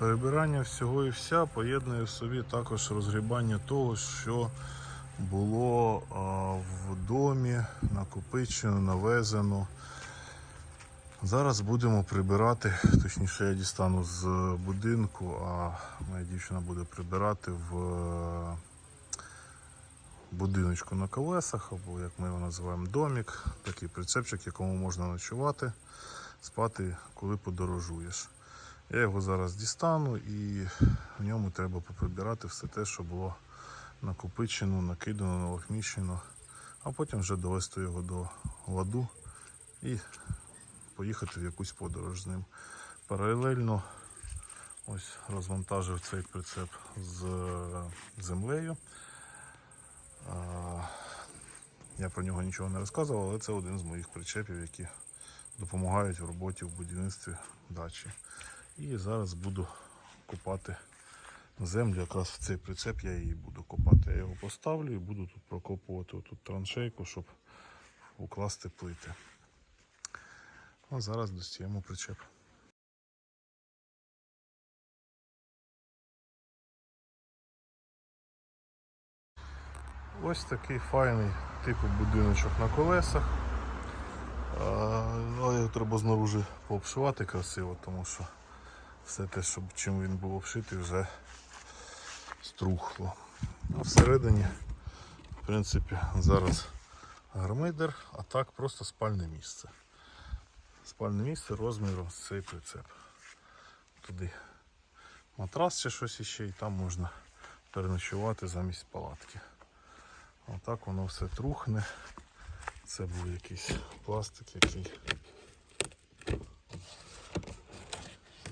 Перебирання всього і вся поєднує в собі також розгрібання того, що було в домі, накопичено, навезено. Зараз будемо прибирати, точніше я дістану з будинку, а моя дівчина буде прибирати в е, будиночку на колесах, або як ми його називаємо домік, такий прицепчик, якому можна ночувати, спати, коли подорожуєш. Я його зараз дістану і в ньому треба поприбирати все те, що було накопичено, накидано, налахміщено, а потім вже довести його до ладу і поїхати в якусь подорож з ним. Паралельно ось розвантажив цей прицеп з е, землею. Я про нього нічого не розказував, але це один з моїх причепів, які допомагають в роботі в будівництві дачі. І зараз буду копати землю, якраз в цей прицеп я її буду копати. Я його поставлю і буду тут прокопувати тут траншейку, щоб укласти плити. А зараз достаємо причеп. Ось такий файний типу будиночок на колесах. Але його треба знаружи пообшивати красиво, тому що все те, що, чим він був обшитий, вже струхло. А всередині, в принципі, зараз гармидер, а так просто спальне місце. Спальне місце розміром з цей прицеп. Туди матрас чи щось іще, і там можна переночувати замість палатки. Отак воно все трухне. Це був якийсь пластик, який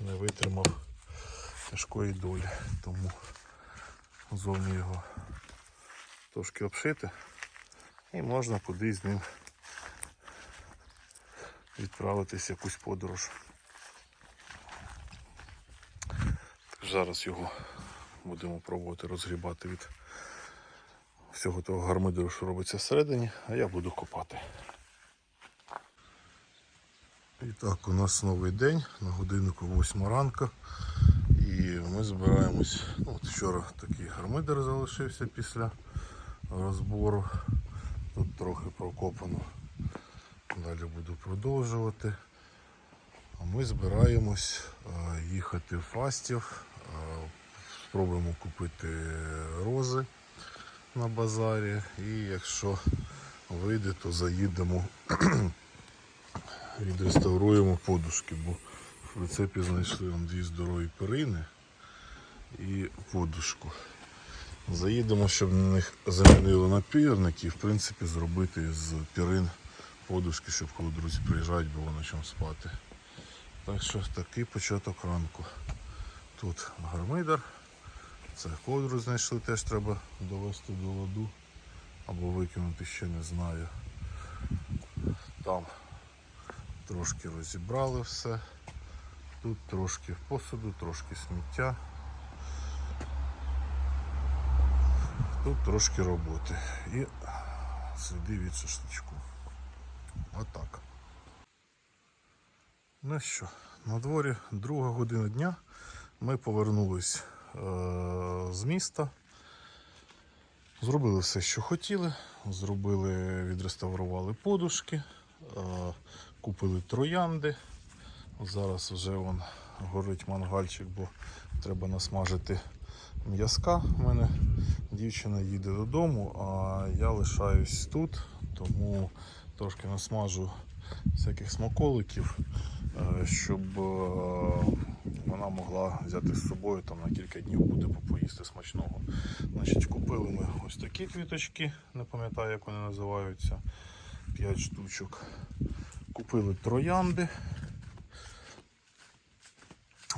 не витримав тяжкої долі, тому зовні його трошки обшити і можна кудись з ним відправитись в якусь подорож. Так, Зараз його будемо пробувати розгрібати від всього того гармидеру, що робиться всередині, а я буду копати. І так, у нас новий день, на годиннику 8 ранку. І ми збираємось. Ну, от вчора такий гармидер залишився після розбору. Тут трохи прокопано. Далі буду продовжувати. А ми збираємось е, їхати в Фастів. Е, Спробуємо купити рози на базарі. І якщо вийде, то заїдемо, відреставруємо подушки, бо в прицепі знайшли там дві здорові перини і подушку. Заїдемо, щоб на них замінили напірники і в принципі зробити з пірин подушки, щоб коли друзі приїжджають, було на чому спати. Так що такий початок ранку. Тут гармидар. Це ковдру знайшли, теж треба довести до ладу або викинути ще не знаю. Там трошки розібрали все. Тут трошки посуду, трошки сміття. Тут трошки роботи і сліди від шашличку. Отак. Ну що, на дворі друга година дня. Ми повернулись е- з міста. Зробили все, що хотіли. Зробили, відреставрували подушки, купили троянди. Зараз вже вон горить мангальчик, бо треба насмажити м'язка. У мене дівчина їде додому, а я лишаюсь тут, тому трошки насмажу всяких смаколиків, е, щоб е, вона могла взяти з собою там на кілька днів буде попоїсти смачного. Значить, купили ми ось такі квіточки, не пам'ятаю, як вони називаються. 5 штучок. Купили троянди.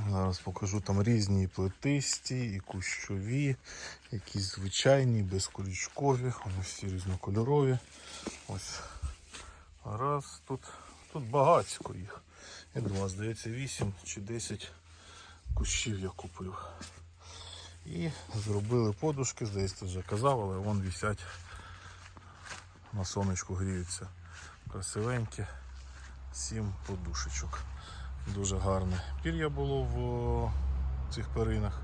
Зараз покажу там різні і плетисті, і кущові, якісь звичайні, безколючкові, вони всі різнокольорові. Ось раз тут, тут багатько їх. Я думаю, здається, 8 чи 10 кущів я купив. І зробили подушки, здається, вже казав, але вон висять на сонечку гріються. Красивенькі, 7 подушечок. Дуже гарне пір'я було в цих перинах,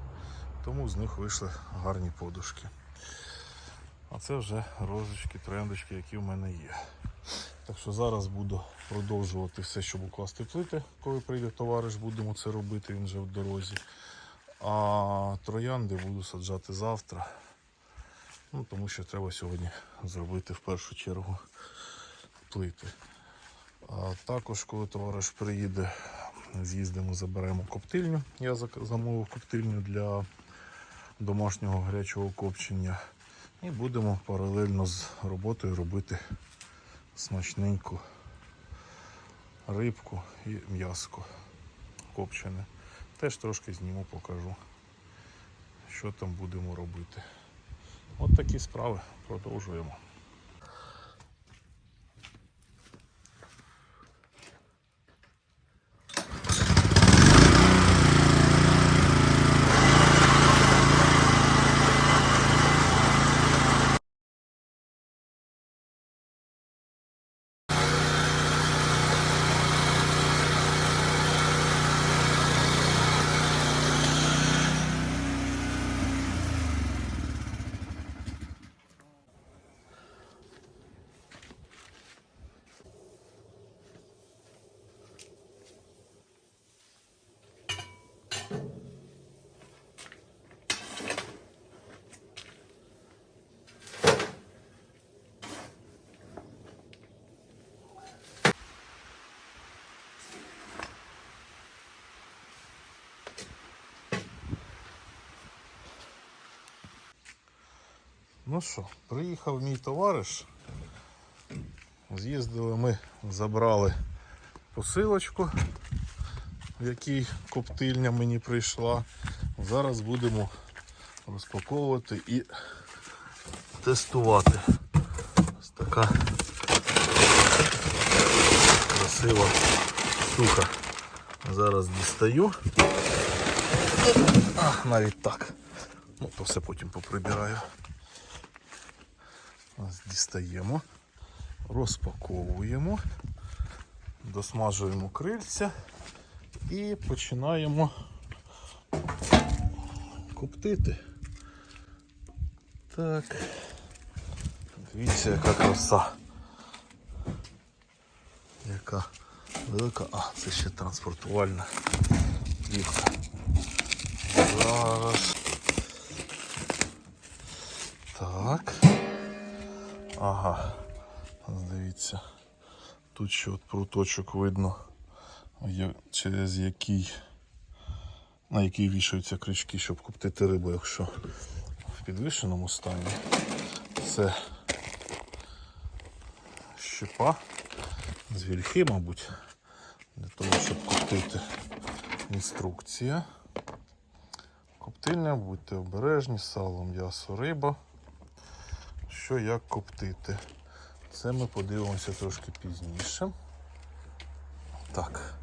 тому з них вийшли гарні подушки. А це вже розочки, трендочки, які в мене є. Так що зараз буду продовжувати все, щоб укласти плити. Коли прийде товариш, будемо це робити, він вже в дорозі. А троянди буду саджати завтра. Ну, тому що треба сьогодні зробити в першу чергу плити. А також, коли товариш приїде, з'їздимо, заберемо коптильню. Я замовив коптильню для домашнього гарячого копчення. І будемо паралельно з роботою робити смачненьку рибку і м'яско копчене. Теж трошки зніму, покажу, що там будемо робити. От такі справи продовжуємо. Ну що, приїхав мій товариш. З'їздили ми, забрали посилочку, в якій коптильня мені прийшла. Зараз будемо розпаковувати і тестувати. Ось така красива штука. Зараз дістаю. А, навіть так. Ну, то все потім поприбираю. Дістаємо, розпаковуємо, досмажуємо крильця і починаємо коптити. Так. Дивіться, яка краса. Яка велика. А, це ще транспортувальна плівка. Зараз. Ага, дивіться. Тут ще от пруточок видно, через який, на який вішаються крючки, щоб коптити рибу, якщо в підвішеному стані. Це щепа з вільхи, мабуть, для того, щоб коптити інструкція. Коптильня, будьте обережні, сало, м'ясо, риба що як коптити. Це ми подивимося трошки пізніше. Так.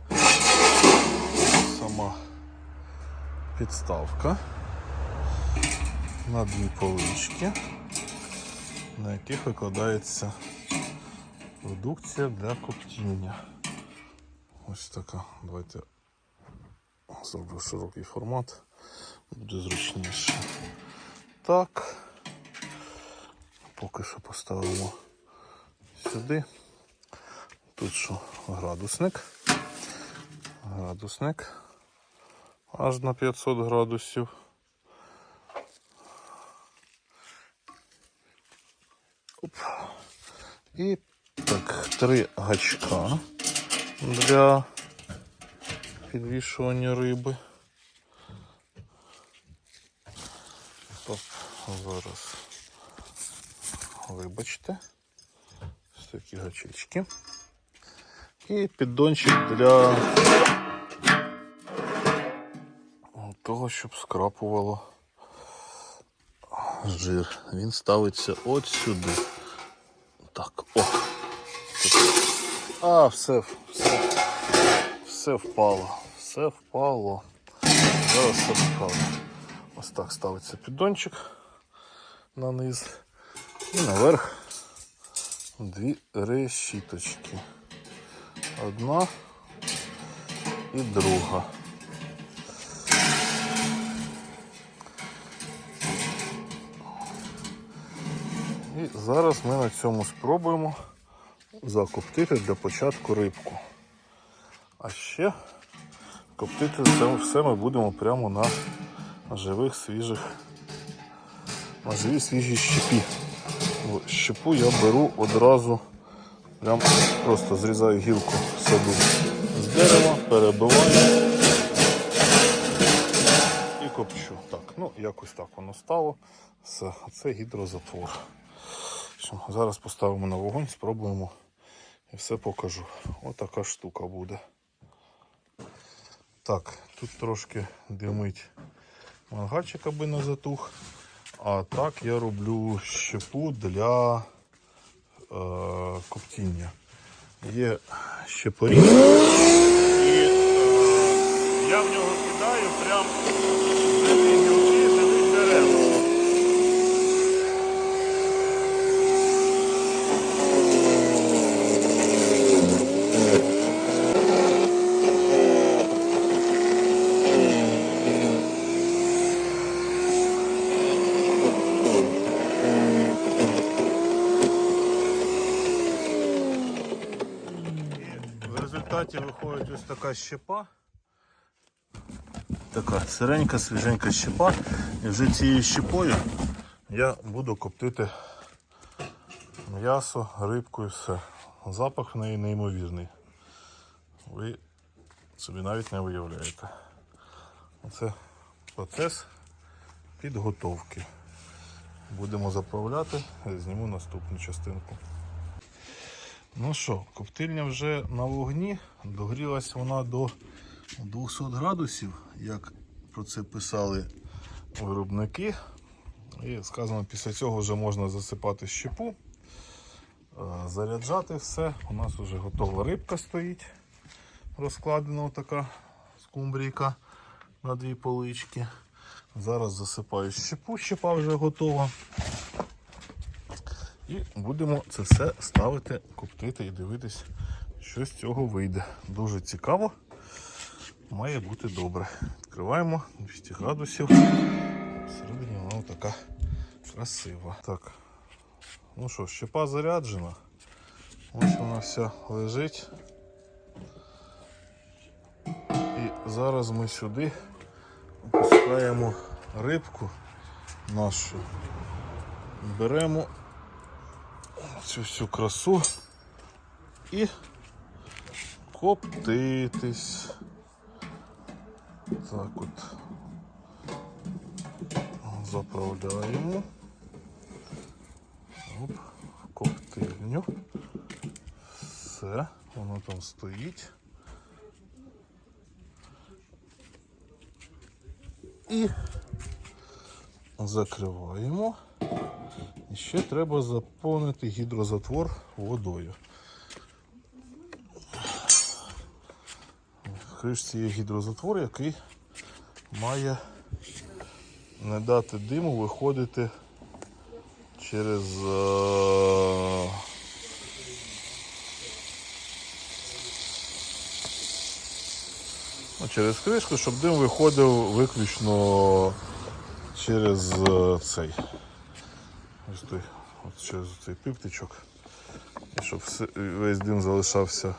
Сама підставка на дві полички, на яких викладається продукція для коптіння. Ось така. Давайте зроблю широкий формат, буде зручніше. Так поки що поставимо сюди. Тут що градусник. Градусник аж на 500 градусів. Оп. І так, три гачка для підвішування риби. Оп, зараз вибачте. Ось такі гачечки. І піддончик для того, щоб скрапувало жир. Він ставиться от сюди. Так, о. А, все, все, все впало. Все впало. Зараз все впало. Ось так ставиться піддончик на низ. І наверх дві решіточки. Одна і друга. І зараз ми на цьому спробуємо закоптити для початку рибку. А ще коптити це все ми будемо прямо на живих свіжих, на живій свіжій щепі. Щепу я беру одразу, прям просто зрізаю гілку саду з дерева, перебиваю і копчу. Так, ну якось так воно стало. Все, це гідрозатвор. Зараз поставимо на вогонь, спробуємо і все покажу. Отака штука буде. Так, тут трошки димить мангальчик, аби не затух. А так я роблю щепу для е, коптіння. Є щепорі. І е, я в нього кидаю прям живі гілки, живих дерев. В результаті виходить ось така щепа. Така сиренька, свіженька щепа. І вже цією щепою я буду коптити м'ясо, рибку і все. Запах в неї неймовірний. Ви собі навіть не виявляєте. Оце процес підготовки. Будемо заправляти, зніму наступну частинку. Ну що, коптильня вже на вогні. Догрілась вона до 200 градусів, як про це писали виробники. І сказано, після цього вже можна засипати щепу, е, заряджати все. У нас вже готова рибка стоїть, розкладена така скумбрійка на дві полички. Зараз засипаю щепу, щепа вже готова. І будемо це все ставити, коптити і дивитись, що з цього вийде. Дуже цікаво. Має бути добре. Відкриваємо 200 градусів. Всередині вона така красива. Так. Ну що, щепа заряджена. Ось вона вся лежить. І зараз ми сюди опускаємо рибку нашу. Беремо цю всю красу і коптитись. Так от заправляємо. Оп, в коптильню. Все, воно там стоїть. І закриваємо. І ще треба заповнити гідрозатвор водою. В кришці є гідрозатвор, який має не дати диму виходити через е, ну, через кришку, щоб дим виходив виключно через е, цей. Ось той, от через цей пиптичок. Щоб весь дим залишався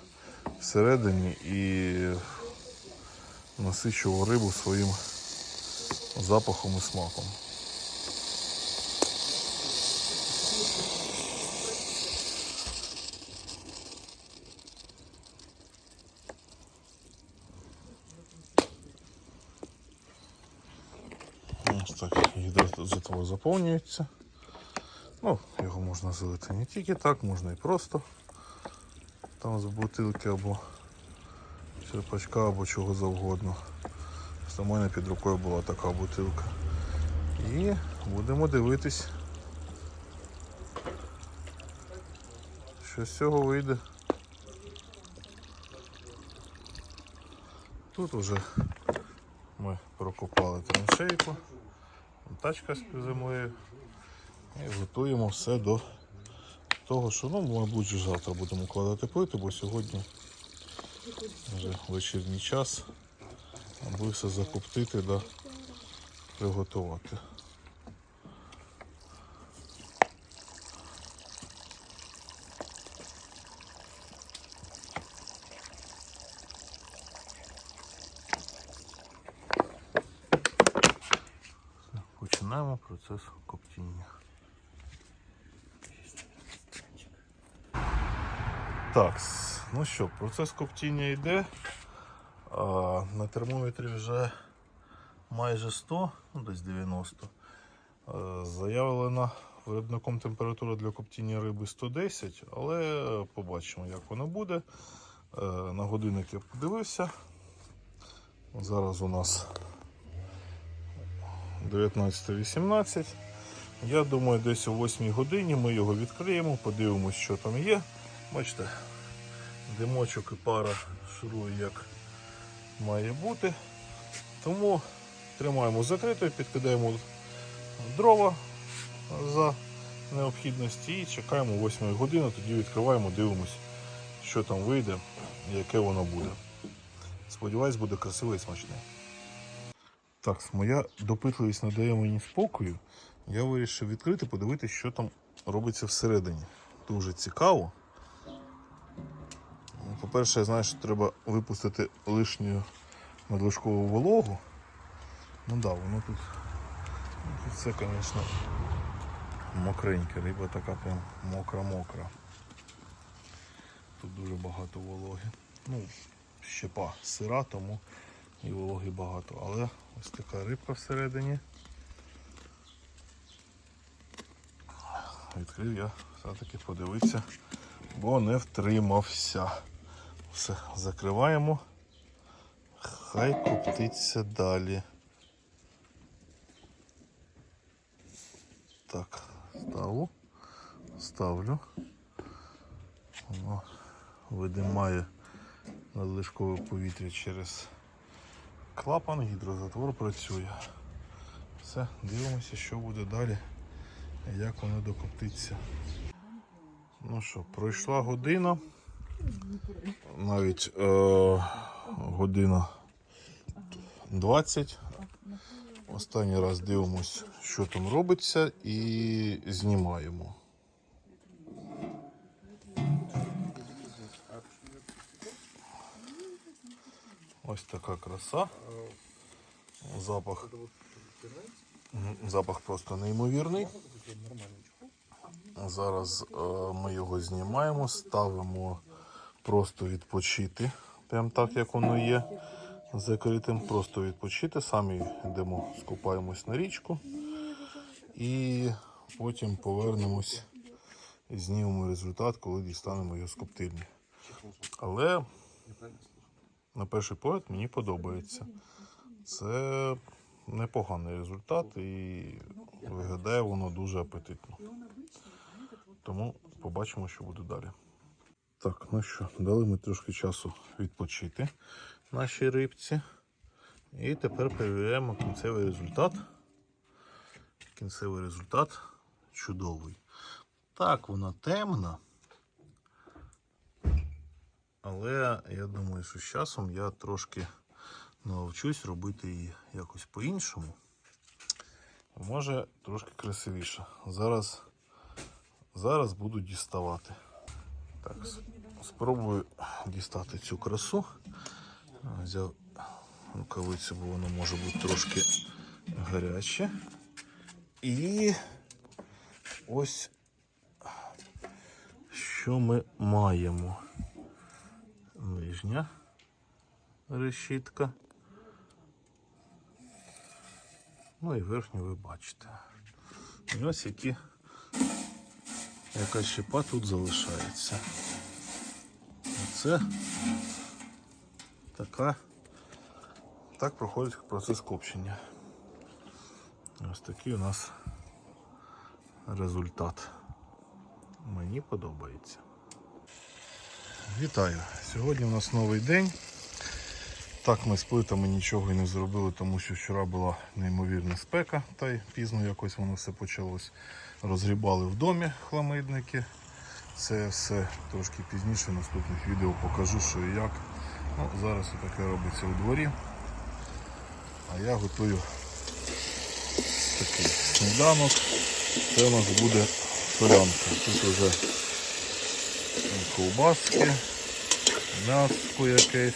всередині і насичував рибу своїм запахом і смаком. Ось так гідрозатвор заповнюється. Можна залити не тільки так, можна і просто там з бутилки або черпачка, або чого завгодно. В мене під рукою була така бутилка. І будемо дивитись, що з цього вийде. Тут уже ми прокопали траншейку, тачка з землею. І готуємо все до того, що ну, мабуть, завтра будемо укладати плити, бо сьогодні вже вечірній час, аби все закоптити да приготувати. Починаємо процес коптіння. Так, ну що, процес коптіння йде. А, на термометрі вже майже 100, ну десь 90. Е, Заявлена виробником температура для коптіння риби 110, але побачимо, як воно буде. Е, На годинник я подивився. Зараз у нас 19.18. Я думаю, десь о 8 годині ми його відкриємо, подивимось, що там є. Бачите, димочок і пара шурує як має бути. Тому тримаємо закритою, підкидаємо дрова за необхідності і чекаємо 8 години, тоді відкриваємо, дивимось, що там вийде яке воно буде. Сподіваюсь, буде красиве і смачне. Так, моя допитливість не дає мені спокою. Я вирішив відкрити, подивитися, що там робиться всередині. Дуже цікаво. По-перше, я знаю, що треба випустити лишню надлишкову вологу. Ну да, воно тут, ну, тут все, звісно, мокреньке, риба така прям мокра-мокра. Тут дуже багато вологи. Ну, щепа сира, тому і вологи багато. Але ось така рибка всередині. Відкрив я все-таки подивитися, бо не втримався. Все, закриваємо. Хай коптиться далі. Так, ставлю. Ставлю. Воно видимає надлишкове повітря через клапан, гідрозатвор працює. Все, дивимося, що буде далі, як воно докоптиться. Ну що, пройшла година. Навіть е, година 20. Останній раз дивимось, що там робиться, і знімаємо. Ось така краса. Запах. Запах просто неймовірний. Зараз е, ми його знімаємо, ставимо просто відпочити. Прям так, як воно є. Закритим, просто відпочити. Самі йдемо, скупаємось на річку. І потім повернемось і знімемо результат, коли дістанемо його з коптильні. Але на перший погляд мені подобається. Це непоганий результат і виглядає воно дуже апетитно. Тому побачимо, що буде далі. Так, ну що, дали ми трошки часу відпочити нашій рибці. І тепер перевіряємо кінцевий результат. Кінцевий результат чудовий. Так, вона темна. Але я думаю, що з часом я трошки навчусь робити її якось по-іншому. Може трошки красивіше. Зараз, зараз буду діставати. Так, спробую дістати цю красу. Взяв рукавицю, бо воно може бути трошки гаряче. І ось що ми маємо. Нижня решітка. Ну і верхню ви бачите. І ось які яка щепа тут залишається. Це така. Так проходить процес копчення. Ось такий у нас результат. Мені подобається. Вітаю! Сьогодні у нас новий день. Так, ми з плитами нічого і не зробили, тому що вчора була неймовірна спека, та й пізно якось воно все почалось. Розгрібали в домі хламидники. Це все трошки пізніше в наступних відео покажу, що і як. Ну, зараз таке робиться у дворі. А я готую такий сніданок. Це у нас буде солянка. Тут вже ковбаски, м'яско якесь,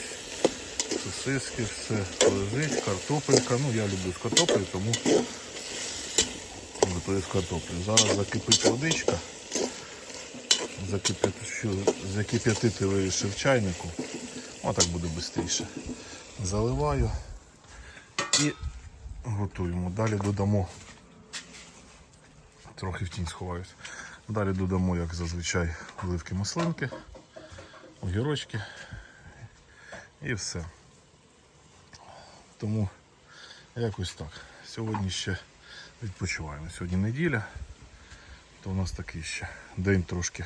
сосиски, все лежить, картопелька. Ну, я люблю з картоплею, тому тобто картоплю. Зараз закипить водичка. Закип'ятити вирішив чайнику. Отак буде швидше. Заливаю і готуємо. Далі додамо. Трохи в тінь сховаюсь. Далі додамо, як зазвичай, оливки маслинки, огірочки і все. Тому якось так. Сьогодні ще відпочиваємо. Сьогодні неділя, то у нас такий ще день трошки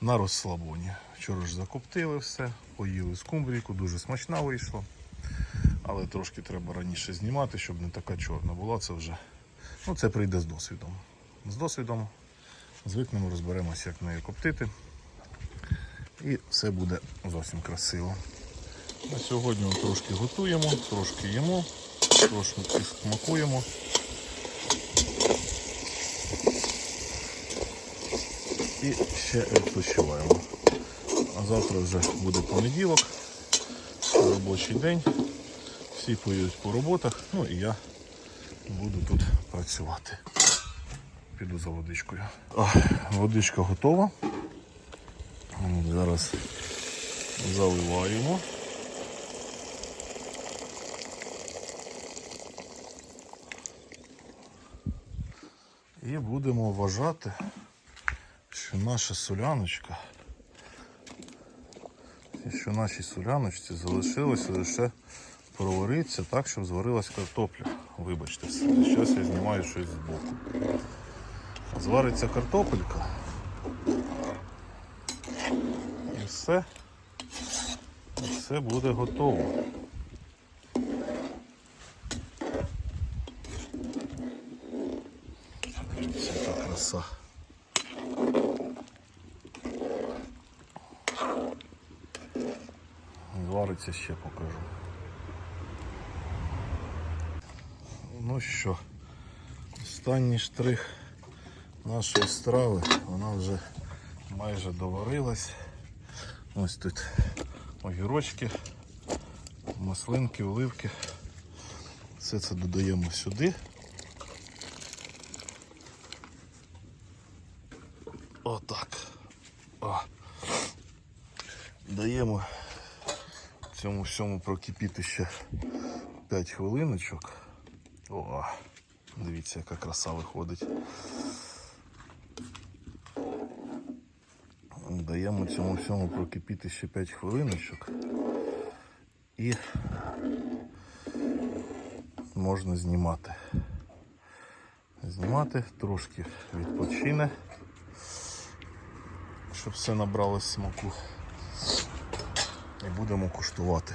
на розслабоні. Вчора ж закоптили все, поїли скумбрійку, дуже смачна вийшла. Але трошки треба раніше знімати, щоб не така чорна була. Це вже ну, це прийде з досвідом. З досвідом звикнемо, розберемося, як нею коптити. І все буде зовсім красиво. На сьогодні трошки готуємо, трошки їмо, трошки смакуємо. І ще відпочиваємо. А завтра вже буде понеділок, робочий день. Всі поїдуть по роботах, ну і я буду тут працювати. Піду за водичкою. А, водичка готова. Зараз заливаємо. І будемо вважати, що наша соляночка, що нашій соляночці залишилося лише проваритися так, щоб зварилась картопля. Вибачте, зараз я знімаю щось з боку. Звариться картопелька. І все. І все буде готово. Дивіться, яка краса. Звариться ще покажу. Ну що, останній штрих нашої страви, вона вже майже доварилась. Ось тут огірочки, маслинки, оливки. Все це додаємо сюди. Отак. О. Даємо цьому всьому прокипіти ще 5 хвилиночок. О, дивіться, яка краса виходить. Даємо цьому всьому прокипіти ще 5 хвилиночок і можна знімати. Знімати, трошки відпочине, щоб все набралось смаку. І будемо куштувати.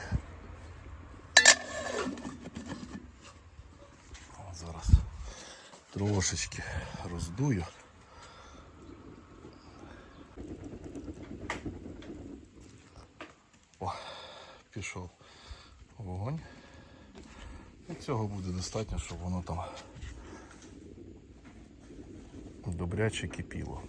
Зараз трошечки роздую. О, пішов вогонь. І цього буде достатньо, щоб воно там добряче кипіло.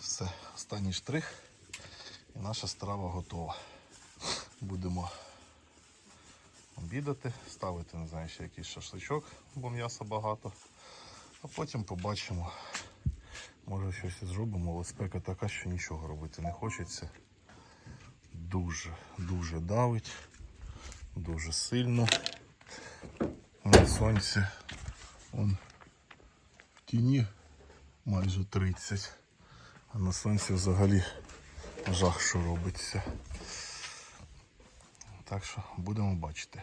Все, останній штрих і наша страва готова. Будемо обідати, ставити, не знаю, ще якийсь шашличок, бо м'яса багато. А потім побачимо. Може щось зробимо, але спека така, що нічого робити не хочеться. Дуже, дуже давить, дуже сильно. На сонці он в тіні майже 30. На сонці взагалі жах, що робиться. Так що будемо бачити.